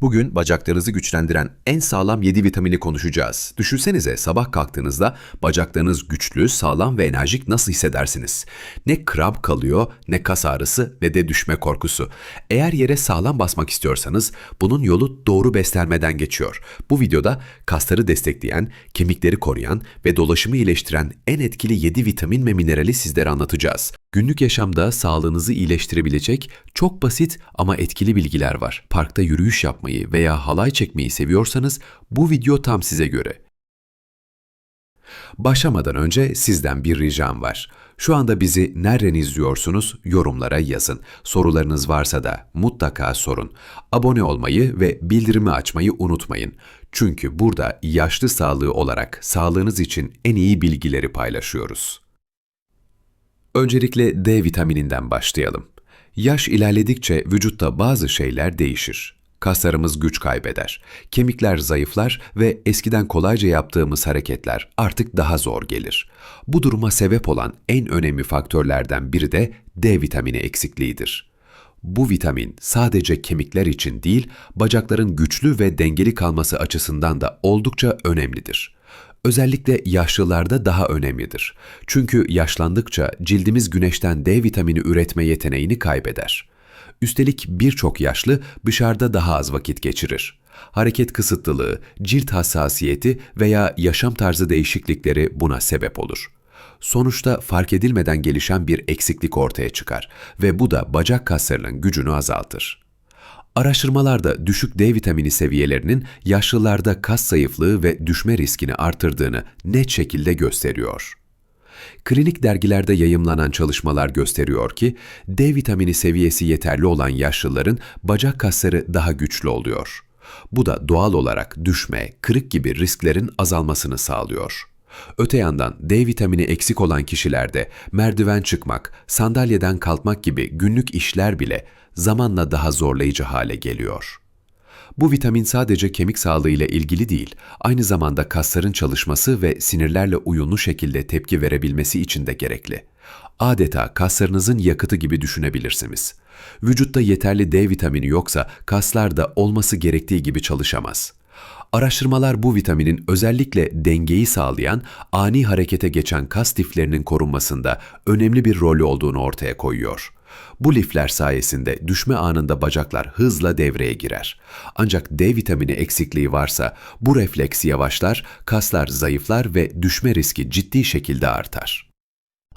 Bugün bacaklarınızı güçlendiren en sağlam 7 vitamini konuşacağız. Düşünsenize sabah kalktığınızda bacaklarınız güçlü, sağlam ve enerjik nasıl hissedersiniz? Ne kramp kalıyor, ne kas ağrısı ne de düşme korkusu. Eğer yere sağlam basmak istiyorsanız bunun yolu doğru beslenmeden geçiyor. Bu videoda kasları destekleyen, kemikleri koruyan ve dolaşımı iyileştiren en etkili 7 vitamin ve minerali sizlere anlatacağız. Günlük yaşamda sağlığınızı iyileştirebilecek çok basit ama etkili bilgiler var. Parkta yürüyüş yapmayı veya halay çekmeyi seviyorsanız bu video tam size göre. Başlamadan önce sizden bir ricam var. Şu anda bizi nereden izliyorsunuz yorumlara yazın. Sorularınız varsa da mutlaka sorun. Abone olmayı ve bildirimi açmayı unutmayın. Çünkü burada yaşlı sağlığı olarak sağlığınız için en iyi bilgileri paylaşıyoruz. Öncelikle D vitamininden başlayalım. Yaş ilerledikçe vücutta bazı şeyler değişir. Kaslarımız güç kaybeder, kemikler zayıflar ve eskiden kolayca yaptığımız hareketler artık daha zor gelir. Bu duruma sebep olan en önemli faktörlerden biri de D vitamini eksikliğidir. Bu vitamin sadece kemikler için değil, bacakların güçlü ve dengeli kalması açısından da oldukça önemlidir. Özellikle yaşlılarda daha önemlidir. Çünkü yaşlandıkça cildimiz güneşten D vitamini üretme yeteneğini kaybeder. Üstelik birçok yaşlı dışarıda daha az vakit geçirir. Hareket kısıtlılığı, cilt hassasiyeti veya yaşam tarzı değişiklikleri buna sebep olur. Sonuçta fark edilmeden gelişen bir eksiklik ortaya çıkar ve bu da bacak kaslarının gücünü azaltır. Araştırmalarda düşük D vitamini seviyelerinin yaşlılarda kas zayıflığı ve düşme riskini artırdığını net şekilde gösteriyor. Klinik dergilerde yayımlanan çalışmalar gösteriyor ki D vitamini seviyesi yeterli olan yaşlıların bacak kasları daha güçlü oluyor. Bu da doğal olarak düşme, kırık gibi risklerin azalmasını sağlıyor. Öte yandan D vitamini eksik olan kişilerde merdiven çıkmak, sandalyeden kalkmak gibi günlük işler bile zamanla daha zorlayıcı hale geliyor. Bu vitamin sadece kemik sağlığı ile ilgili değil, aynı zamanda kasların çalışması ve sinirlerle uyumlu şekilde tepki verebilmesi için de gerekli. Adeta kaslarınızın yakıtı gibi düşünebilirsiniz. Vücutta yeterli D vitamini yoksa kaslar da olması gerektiği gibi çalışamaz. Araştırmalar bu vitaminin özellikle dengeyi sağlayan, ani harekete geçen kas liflerinin korunmasında önemli bir rolü olduğunu ortaya koyuyor. Bu lifler sayesinde düşme anında bacaklar hızla devreye girer. Ancak D vitamini eksikliği varsa bu refleks yavaşlar, kaslar zayıflar ve düşme riski ciddi şekilde artar.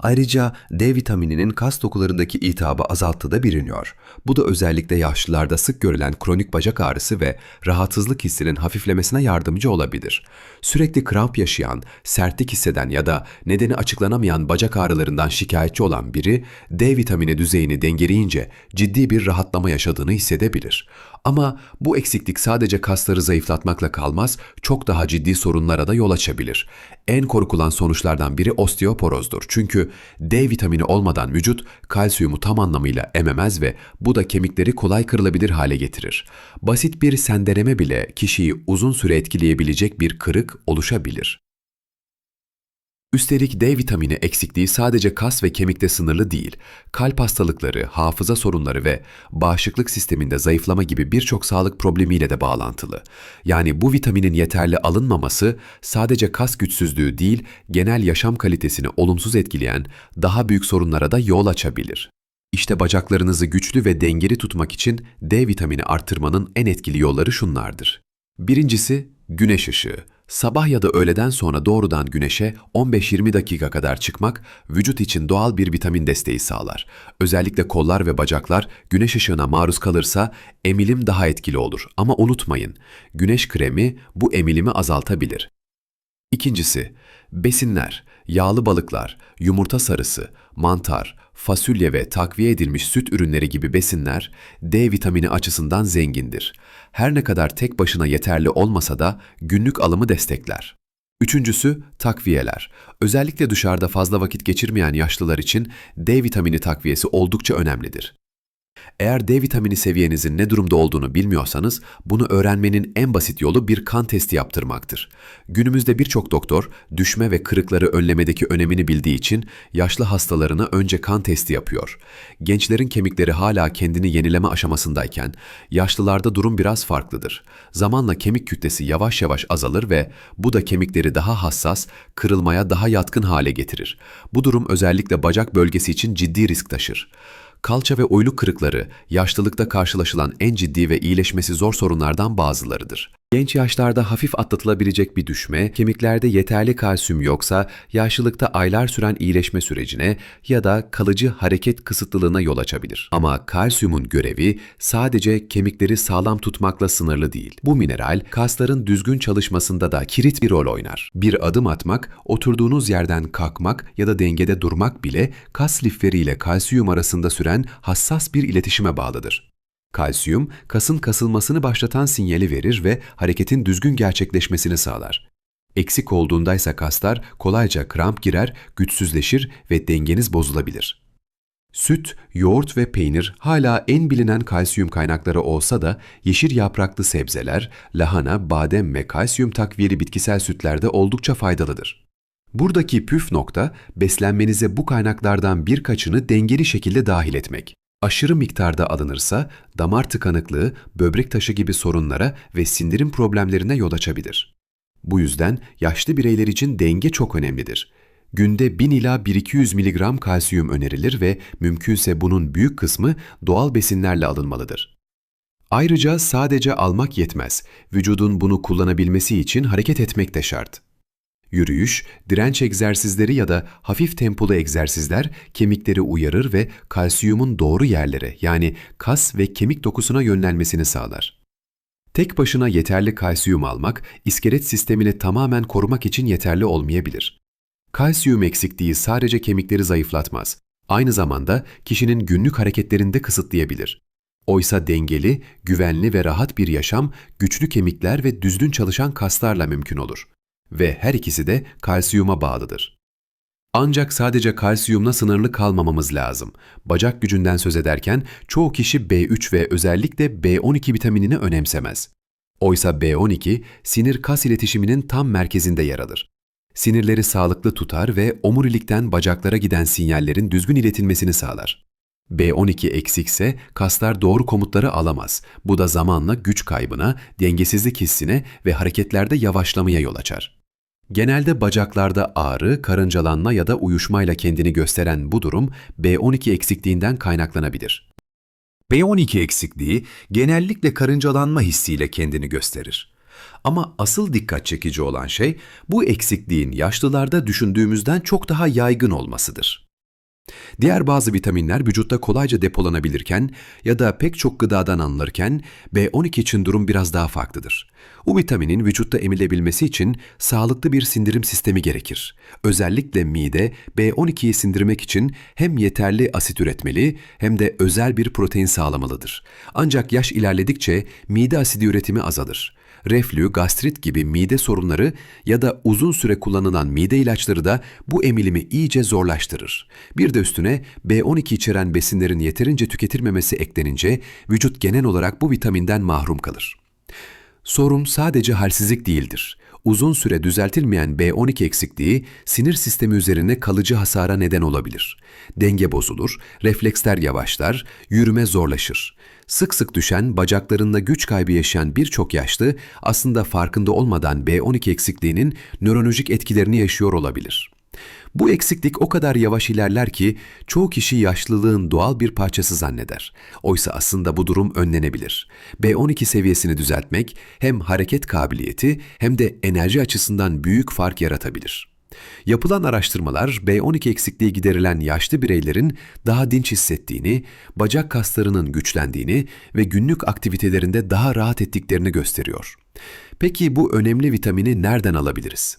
Ayrıca D vitamininin kas dokularındaki iltihabı azalttığı da biliniyor. Bu da özellikle yaşlılarda sık görülen kronik bacak ağrısı ve rahatsızlık hissinin hafiflemesine yardımcı olabilir. Sürekli kramp yaşayan, sertlik hisseden ya da nedeni açıklanamayan bacak ağrılarından şikayetçi olan biri D vitamini düzeyini dengeleyince ciddi bir rahatlama yaşadığını hissedebilir. Ama bu eksiklik sadece kasları zayıflatmakla kalmaz, çok daha ciddi sorunlara da yol açabilir. En korkulan sonuçlardan biri osteoporozdur. Çünkü D vitamini olmadan vücut kalsiyumu tam anlamıyla ememez ve bu da kemikleri kolay kırılabilir hale getirir. Basit bir sendeleme bile kişiyi uzun süre etkileyebilecek bir kırık oluşabilir. Üstelik D vitamini eksikliği sadece kas ve kemikte sınırlı değil, kalp hastalıkları, hafıza sorunları ve bağışıklık sisteminde zayıflama gibi birçok sağlık problemiyle de bağlantılı. Yani bu vitaminin yeterli alınmaması sadece kas güçsüzlüğü değil, genel yaşam kalitesini olumsuz etkileyen daha büyük sorunlara da yol açabilir. İşte bacaklarınızı güçlü ve dengeli tutmak için D vitamini arttırmanın en etkili yolları şunlardır. Birincisi güneş ışığı. Sabah ya da öğleden sonra doğrudan güneşe 15-20 dakika kadar çıkmak vücut için doğal bir vitamin desteği sağlar. Özellikle kollar ve bacaklar güneş ışığına maruz kalırsa emilim daha etkili olur. Ama unutmayın, güneş kremi bu emilimi azaltabilir. İkincisi, besinler, yağlı balıklar, yumurta sarısı, mantar, fasulye ve takviye edilmiş süt ürünleri gibi besinler D vitamini açısından zengindir. Her ne kadar tek başına yeterli olmasa da günlük alımı destekler. Üçüncüsü takviyeler. Özellikle dışarıda fazla vakit geçirmeyen yaşlılar için D vitamini takviyesi oldukça önemlidir. Eğer D vitamini seviyenizin ne durumda olduğunu bilmiyorsanız, bunu öğrenmenin en basit yolu bir kan testi yaptırmaktır. Günümüzde birçok doktor, düşme ve kırıkları önlemedeki önemini bildiği için yaşlı hastalarına önce kan testi yapıyor. Gençlerin kemikleri hala kendini yenileme aşamasındayken, yaşlılarda durum biraz farklıdır. Zamanla kemik kütlesi yavaş yavaş azalır ve bu da kemikleri daha hassas, kırılmaya daha yatkın hale getirir. Bu durum özellikle bacak bölgesi için ciddi risk taşır. Kalça ve oyluk kırıkları yaşlılıkta karşılaşılan en ciddi ve iyileşmesi zor sorunlardan bazılarıdır. Genç yaşlarda hafif atlatılabilecek bir düşme, kemiklerde yeterli kalsiyum yoksa yaşlılıkta aylar süren iyileşme sürecine ya da kalıcı hareket kısıtlılığına yol açabilir. Ama kalsiyumun görevi sadece kemikleri sağlam tutmakla sınırlı değil. Bu mineral kasların düzgün çalışmasında da kilit bir rol oynar. Bir adım atmak, oturduğunuz yerden kalkmak ya da dengede durmak bile kas lifleriyle kalsiyum arasında süren hassas bir iletişime bağlıdır. Kalsiyum, kasın kasılmasını başlatan sinyali verir ve hareketin düzgün gerçekleşmesini sağlar. Eksik olduğundaysa kaslar kolayca kramp girer, güçsüzleşir ve dengeniz bozulabilir. Süt, yoğurt ve peynir hala en bilinen kalsiyum kaynakları olsa da yeşil yapraklı sebzeler, lahana, badem ve kalsiyum takviyeli bitkisel sütlerde oldukça faydalıdır. Buradaki püf nokta beslenmenize bu kaynaklardan birkaçını dengeli şekilde dahil etmek. Aşırı miktarda alınırsa damar tıkanıklığı, böbrek taşı gibi sorunlara ve sindirim problemlerine yol açabilir. Bu yüzden yaşlı bireyler için denge çok önemlidir. Günde 1000 ila 1200 mg kalsiyum önerilir ve mümkünse bunun büyük kısmı doğal besinlerle alınmalıdır. Ayrıca sadece almak yetmez. Vücudun bunu kullanabilmesi için hareket etmek de şart. Yürüyüş, direnç egzersizleri ya da hafif tempolu egzersizler kemikleri uyarır ve kalsiyumun doğru yerlere yani kas ve kemik dokusuna yönlenmesini sağlar. Tek başına yeterli kalsiyum almak, iskelet sistemini tamamen korumak için yeterli olmayabilir. Kalsiyum eksikliği sadece kemikleri zayıflatmaz, aynı zamanda kişinin günlük hareketlerini de kısıtlayabilir. Oysa dengeli, güvenli ve rahat bir yaşam güçlü kemikler ve düzgün çalışan kaslarla mümkün olur ve her ikisi de kalsiyuma bağlıdır. Ancak sadece kalsiyumla sınırlı kalmamamız lazım. Bacak gücünden söz ederken çoğu kişi B3 ve özellikle B12 vitaminini önemsemez. Oysa B12 sinir kas iletişiminin tam merkezinde yer alır. Sinirleri sağlıklı tutar ve omurilikten bacaklara giden sinyallerin düzgün iletilmesini sağlar. B12 eksikse kaslar doğru komutları alamaz. Bu da zamanla güç kaybına, dengesizlik hissine ve hareketlerde yavaşlamaya yol açar. Genelde bacaklarda ağrı, karıncalanma ya da uyuşmayla kendini gösteren bu durum B12 eksikliğinden kaynaklanabilir. B12 eksikliği genellikle karıncalanma hissiyle kendini gösterir. Ama asıl dikkat çekici olan şey bu eksikliğin yaşlılarda düşündüğümüzden çok daha yaygın olmasıdır. Diğer bazı vitaminler vücutta kolayca depolanabilirken ya da pek çok gıdadan alınırken B12 için durum biraz daha farklıdır. Bu vitaminin vücutta emilebilmesi için sağlıklı bir sindirim sistemi gerekir. Özellikle mide B12'yi sindirmek için hem yeterli asit üretmeli hem de özel bir protein sağlamalıdır. Ancak yaş ilerledikçe mide asidi üretimi azalır reflü, gastrit gibi mide sorunları ya da uzun süre kullanılan mide ilaçları da bu emilimi iyice zorlaştırır. Bir de üstüne B12 içeren besinlerin yeterince tüketilmemesi eklenince vücut genel olarak bu vitaminden mahrum kalır. Sorun sadece halsizlik değildir. Uzun süre düzeltilmeyen B12 eksikliği sinir sistemi üzerine kalıcı hasara neden olabilir. Denge bozulur, refleksler yavaşlar, yürüme zorlaşır. Sık sık düşen, bacaklarında güç kaybı yaşayan birçok yaşlı aslında farkında olmadan B12 eksikliğinin nörolojik etkilerini yaşıyor olabilir. Bu eksiklik o kadar yavaş ilerler ki çoğu kişi yaşlılığın doğal bir parçası zanneder. Oysa aslında bu durum önlenebilir. B12 seviyesini düzeltmek hem hareket kabiliyeti hem de enerji açısından büyük fark yaratabilir. Yapılan araştırmalar B12 eksikliği giderilen yaşlı bireylerin daha dinç hissettiğini, bacak kaslarının güçlendiğini ve günlük aktivitelerinde daha rahat ettiklerini gösteriyor. Peki bu önemli vitamini nereden alabiliriz?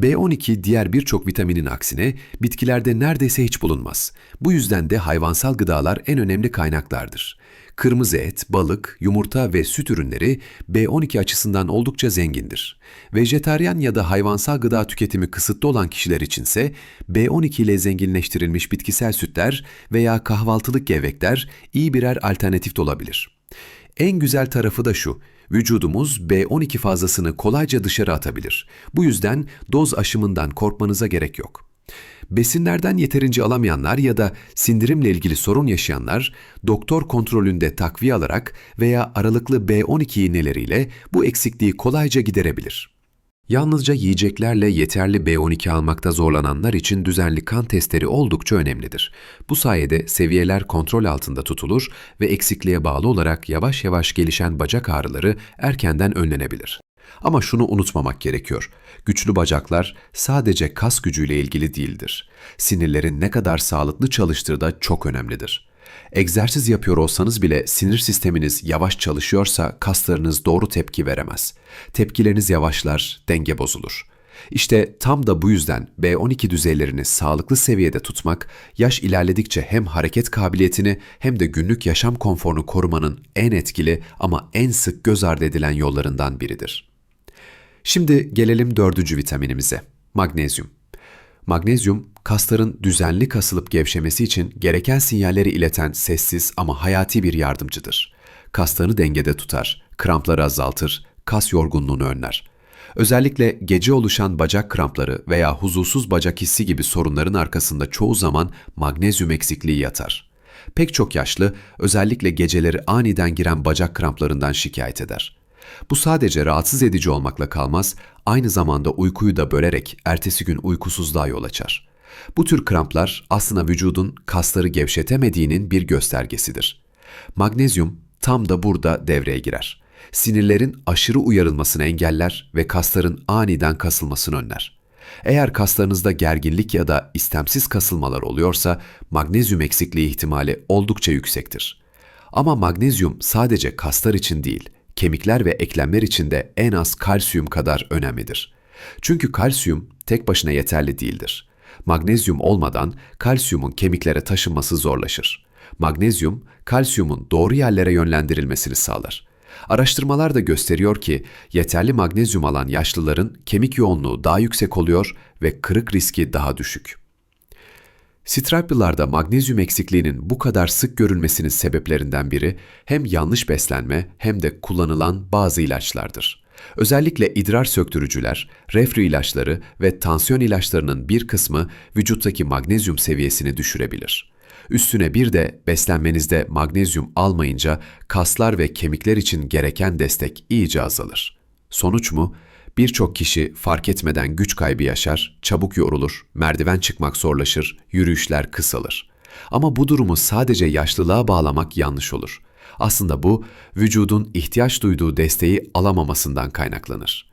B12 diğer birçok vitaminin aksine bitkilerde neredeyse hiç bulunmaz. Bu yüzden de hayvansal gıdalar en önemli kaynaklardır. Kırmızı et, balık, yumurta ve süt ürünleri B12 açısından oldukça zengindir. Vejetaryen ya da hayvansal gıda tüketimi kısıtlı olan kişiler içinse B12 ile zenginleştirilmiş bitkisel sütler veya kahvaltılık gevrekler iyi birer alternatif de olabilir. En güzel tarafı da şu, vücudumuz B12 fazlasını kolayca dışarı atabilir. Bu yüzden doz aşımından korkmanıza gerek yok. Besinlerden yeterince alamayanlar ya da sindirimle ilgili sorun yaşayanlar doktor kontrolünde takviye alarak veya aralıklı B12 iğneleriyle bu eksikliği kolayca giderebilir. Yalnızca yiyeceklerle yeterli B12 almakta zorlananlar için düzenli kan testleri oldukça önemlidir. Bu sayede seviyeler kontrol altında tutulur ve eksikliğe bağlı olarak yavaş yavaş gelişen bacak ağrıları erkenden önlenebilir. Ama şunu unutmamak gerekiyor. Güçlü bacaklar sadece kas gücüyle ilgili değildir. Sinirlerin ne kadar sağlıklı çalıştığı da çok önemlidir. Egzersiz yapıyor olsanız bile sinir sisteminiz yavaş çalışıyorsa kaslarınız doğru tepki veremez. Tepkileriniz yavaşlar, denge bozulur. İşte tam da bu yüzden B12 düzeylerini sağlıklı seviyede tutmak, yaş ilerledikçe hem hareket kabiliyetini hem de günlük yaşam konforunu korumanın en etkili ama en sık göz ardı edilen yollarından biridir. Şimdi gelelim dördüncü vitaminimize, magnezyum. Magnezyum, kasların düzenli kasılıp gevşemesi için gereken sinyalleri ileten sessiz ama hayati bir yardımcıdır. Kaslarını dengede tutar, krampları azaltır, kas yorgunluğunu önler. Özellikle gece oluşan bacak krampları veya huzursuz bacak hissi gibi sorunların arkasında çoğu zaman magnezyum eksikliği yatar. Pek çok yaşlı özellikle geceleri aniden giren bacak kramplarından şikayet eder. Bu sadece rahatsız edici olmakla kalmaz, aynı zamanda uykuyu da bölerek ertesi gün uykusuzluğa yol açar. Bu tür kramplar aslında vücudun kasları gevşetemediğinin bir göstergesidir. Magnezyum tam da burada devreye girer. Sinirlerin aşırı uyarılmasını engeller ve kasların aniden kasılmasını önler. Eğer kaslarınızda gerginlik ya da istemsiz kasılmalar oluyorsa magnezyum eksikliği ihtimali oldukça yüksektir. Ama magnezyum sadece kaslar için değil, kemikler ve eklemler için de en az kalsiyum kadar önemlidir. Çünkü kalsiyum tek başına yeterli değildir. Magnezyum olmadan kalsiyumun kemiklere taşınması zorlaşır. Magnezyum, kalsiyumun doğru yerlere yönlendirilmesini sağlar. Araştırmalar da gösteriyor ki yeterli magnezyum alan yaşlıların kemik yoğunluğu daha yüksek oluyor ve kırık riski daha düşük. Strapyalarda magnezyum eksikliğinin bu kadar sık görülmesinin sebeplerinden biri hem yanlış beslenme hem de kullanılan bazı ilaçlardır. Özellikle idrar söktürücüler, reflü ilaçları ve tansiyon ilaçlarının bir kısmı vücuttaki magnezyum seviyesini düşürebilir. Üstüne bir de beslenmenizde magnezyum almayınca kaslar ve kemikler için gereken destek iyice azalır. Sonuç mu? Birçok kişi fark etmeden güç kaybı yaşar, çabuk yorulur, merdiven çıkmak zorlaşır, yürüyüşler kısalır. Ama bu durumu sadece yaşlılığa bağlamak yanlış olur. Aslında bu, vücudun ihtiyaç duyduğu desteği alamamasından kaynaklanır.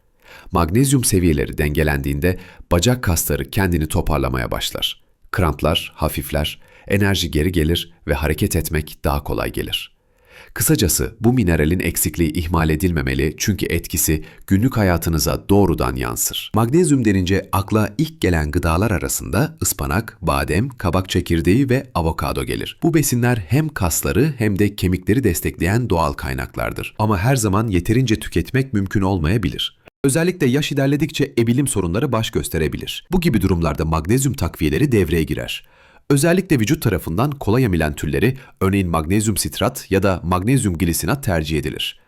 Magnezyum seviyeleri dengelendiğinde bacak kasları kendini toparlamaya başlar. Kramplar hafifler, enerji geri gelir ve hareket etmek daha kolay gelir. Kısacası bu mineralin eksikliği ihmal edilmemeli çünkü etkisi günlük hayatınıza doğrudan yansır. Magnezyum denince akla ilk gelen gıdalar arasında ıspanak, badem, kabak çekirdeği ve avokado gelir. Bu besinler hem kasları hem de kemikleri destekleyen doğal kaynaklardır. Ama her zaman yeterince tüketmek mümkün olmayabilir. Özellikle yaş ilerledikçe ebilim sorunları baş gösterebilir. Bu gibi durumlarda magnezyum takviyeleri devreye girer. Özellikle vücut tarafından kolay emilen türleri, örneğin magnezyum sitrat ya da magnezyum glisinat tercih edilir.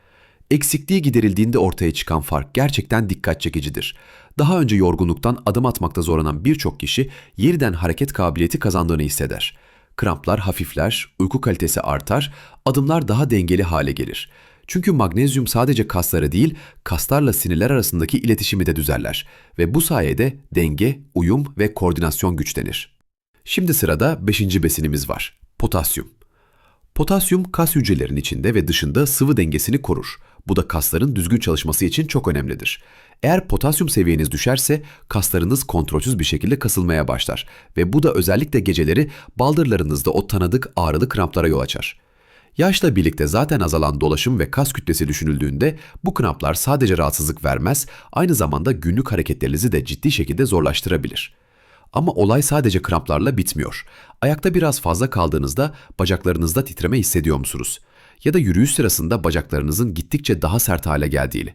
Eksikliği giderildiğinde ortaya çıkan fark gerçekten dikkat çekicidir. Daha önce yorgunluktan adım atmakta zorlanan birçok kişi yeniden hareket kabiliyeti kazandığını hisseder. Kramplar hafifler, uyku kalitesi artar, adımlar daha dengeli hale gelir. Çünkü magnezyum sadece kasları değil, kaslarla sinirler arasındaki iletişimi de düzenler ve bu sayede denge, uyum ve koordinasyon güçlenir. Şimdi sırada 5. besinimiz var. Potasyum. Potasyum kas hücrelerinin içinde ve dışında sıvı dengesini korur. Bu da kasların düzgün çalışması için çok önemlidir. Eğer potasyum seviyeniz düşerse kaslarınız kontrolsüz bir şekilde kasılmaya başlar ve bu da özellikle geceleri baldırlarınızda o tanıdık ağrılı kramplara yol açar. Yaşla birlikte zaten azalan dolaşım ve kas kütlesi düşünüldüğünde bu kramplar sadece rahatsızlık vermez, aynı zamanda günlük hareketlerinizi de ciddi şekilde zorlaştırabilir. Ama olay sadece kramplarla bitmiyor. Ayakta biraz fazla kaldığınızda bacaklarınızda titreme hissediyor musunuz? Ya da yürüyüş sırasında bacaklarınızın gittikçe daha sert hale geldiği.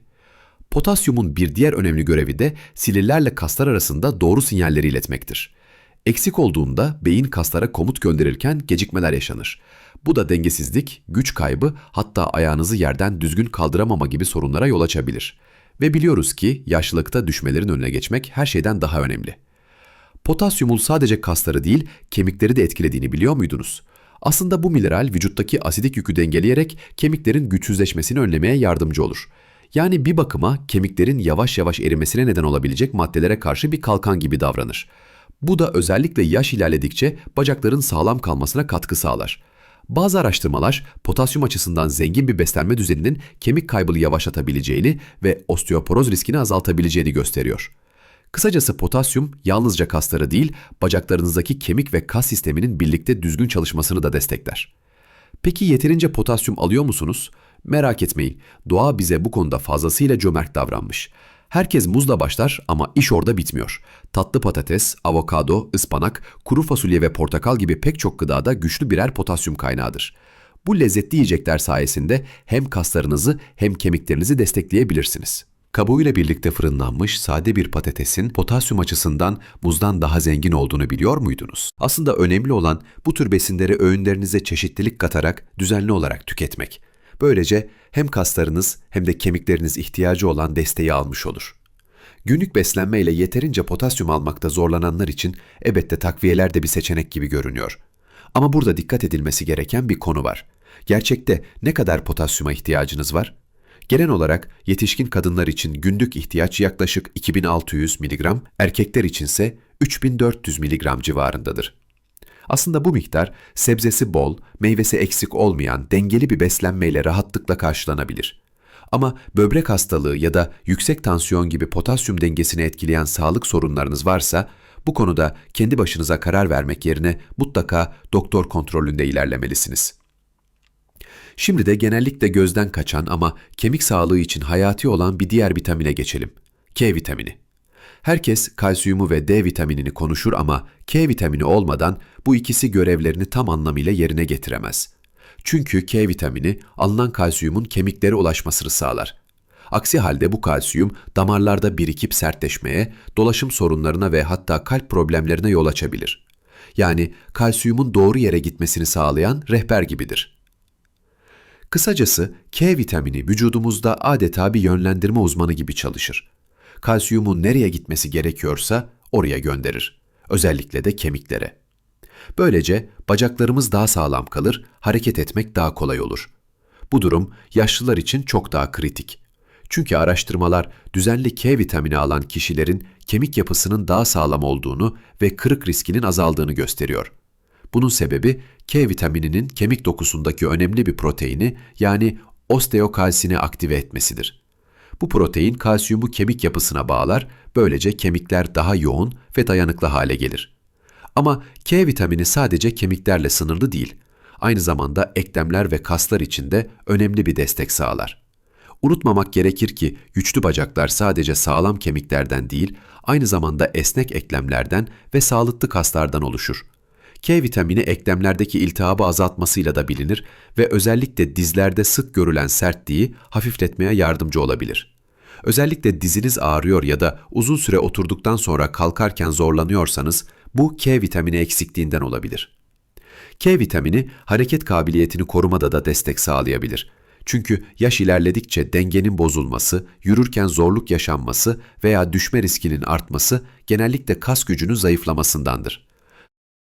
Potasyumun bir diğer önemli görevi de sinirlerle kaslar arasında doğru sinyalleri iletmektir. Eksik olduğunda beyin kaslara komut gönderirken gecikmeler yaşanır. Bu da dengesizlik, güç kaybı hatta ayağınızı yerden düzgün kaldıramama gibi sorunlara yol açabilir. Ve biliyoruz ki yaşlılıkta düşmelerin önüne geçmek her şeyden daha önemli. Potasyumun sadece kasları değil, kemikleri de etkilediğini biliyor muydunuz? Aslında bu mineral vücuttaki asidik yükü dengeleyerek kemiklerin güçsüzleşmesini önlemeye yardımcı olur. Yani bir bakıma kemiklerin yavaş yavaş erimesine neden olabilecek maddelere karşı bir kalkan gibi davranır. Bu da özellikle yaş ilerledikçe bacakların sağlam kalmasına katkı sağlar. Bazı araştırmalar potasyum açısından zengin bir beslenme düzeninin kemik kaybını yavaşlatabileceğini ve osteoporoz riskini azaltabileceğini gösteriyor. Kısacası potasyum yalnızca kasları değil, bacaklarınızdaki kemik ve kas sisteminin birlikte düzgün çalışmasını da destekler. Peki yeterince potasyum alıyor musunuz? Merak etmeyin, doğa bize bu konuda fazlasıyla cömert davranmış. Herkes muzla başlar ama iş orada bitmiyor. Tatlı patates, avokado, ıspanak, kuru fasulye ve portakal gibi pek çok gıdada güçlü birer potasyum kaynağıdır. Bu lezzetli yiyecekler sayesinde hem kaslarınızı hem kemiklerinizi destekleyebilirsiniz. Kabuğuyla birlikte fırınlanmış sade bir patatesin potasyum açısından muzdan daha zengin olduğunu biliyor muydunuz? Aslında önemli olan bu tür besinleri öğünlerinize çeşitlilik katarak düzenli olarak tüketmek. Böylece hem kaslarınız hem de kemikleriniz ihtiyacı olan desteği almış olur. Günlük beslenme ile yeterince potasyum almakta zorlananlar için elbette takviyeler de bir seçenek gibi görünüyor. Ama burada dikkat edilmesi gereken bir konu var. Gerçekte ne kadar potasyuma ihtiyacınız var? Genel olarak yetişkin kadınlar için günlük ihtiyaç yaklaşık 2600 mg, erkekler içinse 3400 mg civarındadır. Aslında bu miktar sebzesi bol, meyvesi eksik olmayan dengeli bir beslenmeyle rahatlıkla karşılanabilir. Ama böbrek hastalığı ya da yüksek tansiyon gibi potasyum dengesini etkileyen sağlık sorunlarınız varsa bu konuda kendi başınıza karar vermek yerine mutlaka doktor kontrolünde ilerlemelisiniz. Şimdi de genellikle gözden kaçan ama kemik sağlığı için hayati olan bir diğer vitamine geçelim. K vitamini. Herkes kalsiyumu ve D vitaminini konuşur ama K vitamini olmadan bu ikisi görevlerini tam anlamıyla yerine getiremez. Çünkü K vitamini alınan kalsiyumun kemiklere ulaşmasını sağlar. Aksi halde bu kalsiyum damarlarda birikip sertleşmeye, dolaşım sorunlarına ve hatta kalp problemlerine yol açabilir. Yani kalsiyumun doğru yere gitmesini sağlayan rehber gibidir. Kısacası K vitamini vücudumuzda adeta bir yönlendirme uzmanı gibi çalışır. Kalsiyumun nereye gitmesi gerekiyorsa oraya gönderir. Özellikle de kemiklere. Böylece bacaklarımız daha sağlam kalır, hareket etmek daha kolay olur. Bu durum yaşlılar için çok daha kritik. Çünkü araştırmalar düzenli K vitamini alan kişilerin kemik yapısının daha sağlam olduğunu ve kırık riskinin azaldığını gösteriyor. Bunun sebebi K vitamininin kemik dokusundaki önemli bir proteini yani osteokalsini aktive etmesidir. Bu protein kalsiyumu kemik yapısına bağlar, böylece kemikler daha yoğun ve dayanıklı hale gelir. Ama K vitamini sadece kemiklerle sınırlı değil, aynı zamanda eklemler ve kaslar için de önemli bir destek sağlar. Unutmamak gerekir ki güçlü bacaklar sadece sağlam kemiklerden değil, aynı zamanda esnek eklemlerden ve sağlıklı kaslardan oluşur. K vitamini eklemlerdeki iltihabı azaltmasıyla da bilinir ve özellikle dizlerde sık görülen sertliği hafifletmeye yardımcı olabilir. Özellikle diziniz ağrıyor ya da uzun süre oturduktan sonra kalkarken zorlanıyorsanız bu K vitamini eksikliğinden olabilir. K vitamini hareket kabiliyetini korumada da destek sağlayabilir. Çünkü yaş ilerledikçe dengenin bozulması, yürürken zorluk yaşanması veya düşme riskinin artması genellikle kas gücünün zayıflamasındandır.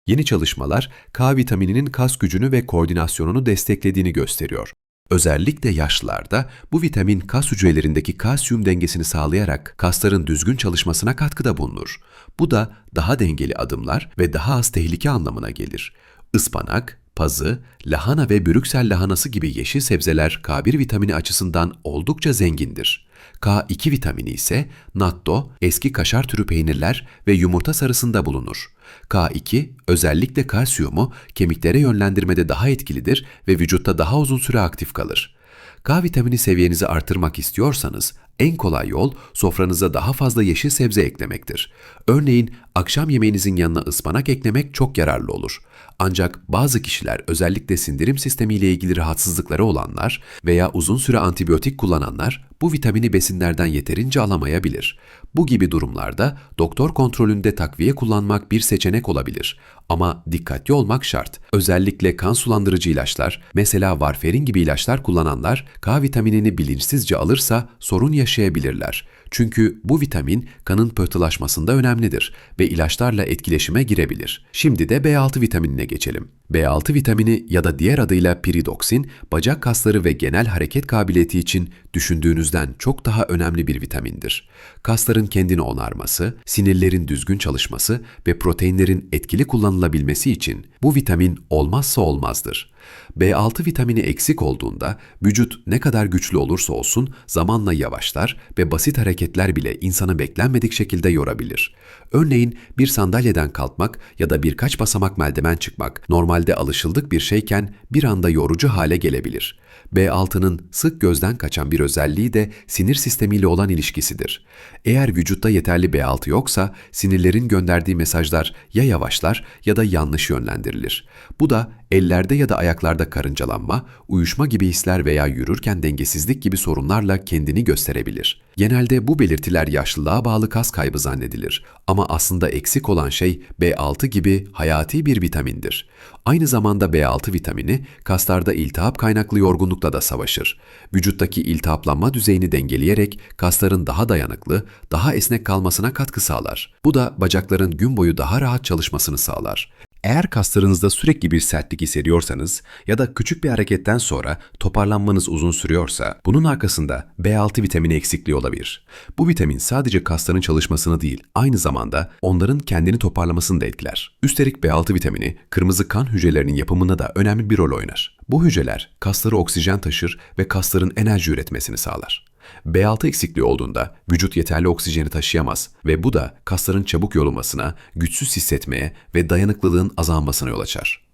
Yeni çalışmalar K vitamininin kas gücünü ve koordinasyonunu desteklediğini gösteriyor. Özellikle yaşlılarda bu vitamin kas hücrelerindeki kalsiyum dengesini sağlayarak kasların düzgün çalışmasına katkıda bulunur. Bu da daha dengeli adımlar ve daha az tehlike anlamına gelir. Ispanak, pazı, lahana ve brüksel lahanası gibi yeşil sebzeler K1 vitamini açısından oldukça zengindir. K2 vitamini ise natto, eski kaşar türü peynirler ve yumurta sarısında bulunur. K2 özellikle kalsiyumu kemiklere yönlendirmede daha etkilidir ve vücutta daha uzun süre aktif kalır. K vitamini seviyenizi artırmak istiyorsanız en kolay yol sofranıza daha fazla yeşil sebze eklemektir. Örneğin akşam yemeğinizin yanına ıspanak eklemek çok yararlı olur. Ancak bazı kişiler özellikle sindirim sistemiyle ilgili rahatsızlıkları olanlar veya uzun süre antibiyotik kullananlar bu vitamini besinlerden yeterince alamayabilir. Bu gibi durumlarda doktor kontrolünde takviye kullanmak bir seçenek olabilir. Ama dikkatli olmak şart. Özellikle kan sulandırıcı ilaçlar, mesela varfarin gibi ilaçlar kullananlar K vitaminini bilinçsizce alırsa sorun yaşayabilirler. Çünkü bu vitamin kanın pıhtılaşmasında önemlidir ve ilaçlarla etkileşime girebilir. Şimdi de B6 vitaminine geçelim. B6 vitamini ya da diğer adıyla piridoksin, bacak kasları ve genel hareket kabiliyeti için düşündüğünüzden çok daha önemli bir vitamindir. Kasların kendini onarması, sinirlerin düzgün çalışması ve proteinlerin etkili kullanılabilmesi için bu vitamin olmazsa olmazdır. B6 vitamini eksik olduğunda vücut ne kadar güçlü olursa olsun zamanla yavaşlar ve basit hareketler bile insanı beklenmedik şekilde yorabilir. Örneğin bir sandalyeden kalkmak ya da birkaç basamak merdiven çıkmak normalde alışıldık bir şeyken bir anda yorucu hale gelebilir. B6'nın sık gözden kaçan bir özelliği de sinir sistemiyle olan ilişkisidir. Eğer vücutta yeterli B6 yoksa sinirlerin gönderdiği mesajlar ya yavaşlar ya da yanlış yönlendirilir. Bu da ellerde ya da ayaklarda karıncalanma, uyuşma gibi hisler veya yürürken dengesizlik gibi sorunlarla kendini gösterebilir. Genelde bu belirtiler yaşlılığa bağlı kas kaybı zannedilir ama aslında eksik olan şey B6 gibi hayati bir vitamindir. Aynı zamanda B6 vitamini kaslarda iltihap kaynaklı yorgunlukla da savaşır. Vücuttaki iltihaplanma düzeyini dengeleyerek kasların daha dayanıklı, daha esnek kalmasına katkı sağlar. Bu da bacakların gün boyu daha rahat çalışmasını sağlar. Eğer kaslarınızda sürekli bir sertlik hissediyorsanız ya da küçük bir hareketten sonra toparlanmanız uzun sürüyorsa bunun arkasında B6 vitamini eksikliği olabilir. Bu vitamin sadece kasların çalışmasını değil, aynı zamanda onların kendini toparlamasını da etkiler. Üstelik B6 vitamini kırmızı kan hücrelerinin yapımında da önemli bir rol oynar. Bu hücreler kaslara oksijen taşır ve kasların enerji üretmesini sağlar. B6 eksikliği olduğunda vücut yeterli oksijeni taşıyamaz ve bu da kasların çabuk yorulmasına, güçsüz hissetmeye ve dayanıklılığın azalmasına yol açar.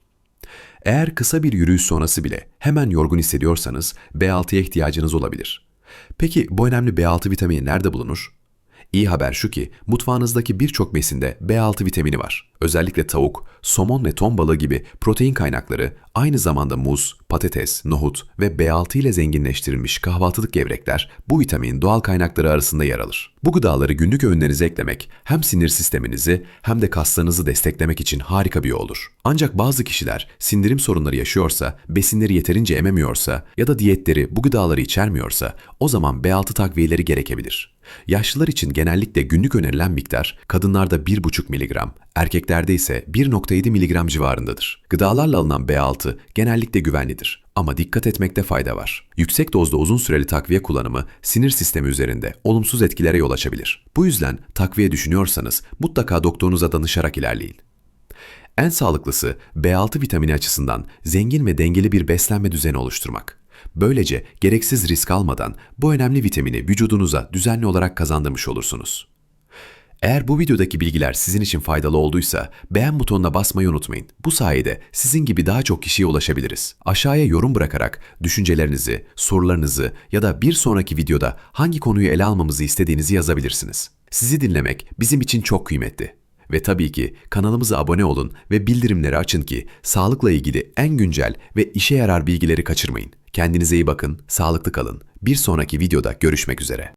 Eğer kısa bir yürüyüş sonrası bile hemen yorgun hissediyorsanız B6'ya ihtiyacınız olabilir. Peki bu önemli B6 vitamini nerede bulunur? İyi haber şu ki mutfağınızdaki birçok besinde B6 vitamini var. Özellikle tavuk, somon ve ton balığı gibi protein kaynakları aynı zamanda muz, patates, nohut ve B6 ile zenginleştirilmiş kahvaltılık gevrekler bu vitaminin doğal kaynakları arasında yer alır. Bu gıdaları günlük öğünlerinize eklemek hem sinir sisteminizi hem de kaslarınızı desteklemek için harika bir yol olur. Ancak bazı kişiler sindirim sorunları yaşıyorsa, besinleri yeterince ememiyorsa ya da diyetleri bu gıdaları içermiyorsa o zaman B6 takviyeleri gerekebilir. Yaşlılar için genellikle günlük önerilen miktar kadınlarda 1,5 mg, erkeklerde ise 1,7 mg civarındadır. Gıdalarla alınan B6 genellikle güvenlidir ama dikkat etmekte fayda var. Yüksek dozda uzun süreli takviye kullanımı sinir sistemi üzerinde olumsuz etkilere yol açabilir. Bu yüzden takviye düşünüyorsanız mutlaka doktorunuza danışarak ilerleyin. En sağlıklısı B6 vitamini açısından zengin ve dengeli bir beslenme düzeni oluşturmak. Böylece gereksiz risk almadan bu önemli vitamini vücudunuza düzenli olarak kazandırmış olursunuz. Eğer bu videodaki bilgiler sizin için faydalı olduysa beğen butonuna basmayı unutmayın. Bu sayede sizin gibi daha çok kişiye ulaşabiliriz. Aşağıya yorum bırakarak düşüncelerinizi, sorularınızı ya da bir sonraki videoda hangi konuyu ele almamızı istediğinizi yazabilirsiniz. Sizi dinlemek bizim için çok kıymetli. Ve tabii ki kanalımıza abone olun ve bildirimleri açın ki sağlıkla ilgili en güncel ve işe yarar bilgileri kaçırmayın. Kendinize iyi bakın, sağlıklı kalın. Bir sonraki videoda görüşmek üzere.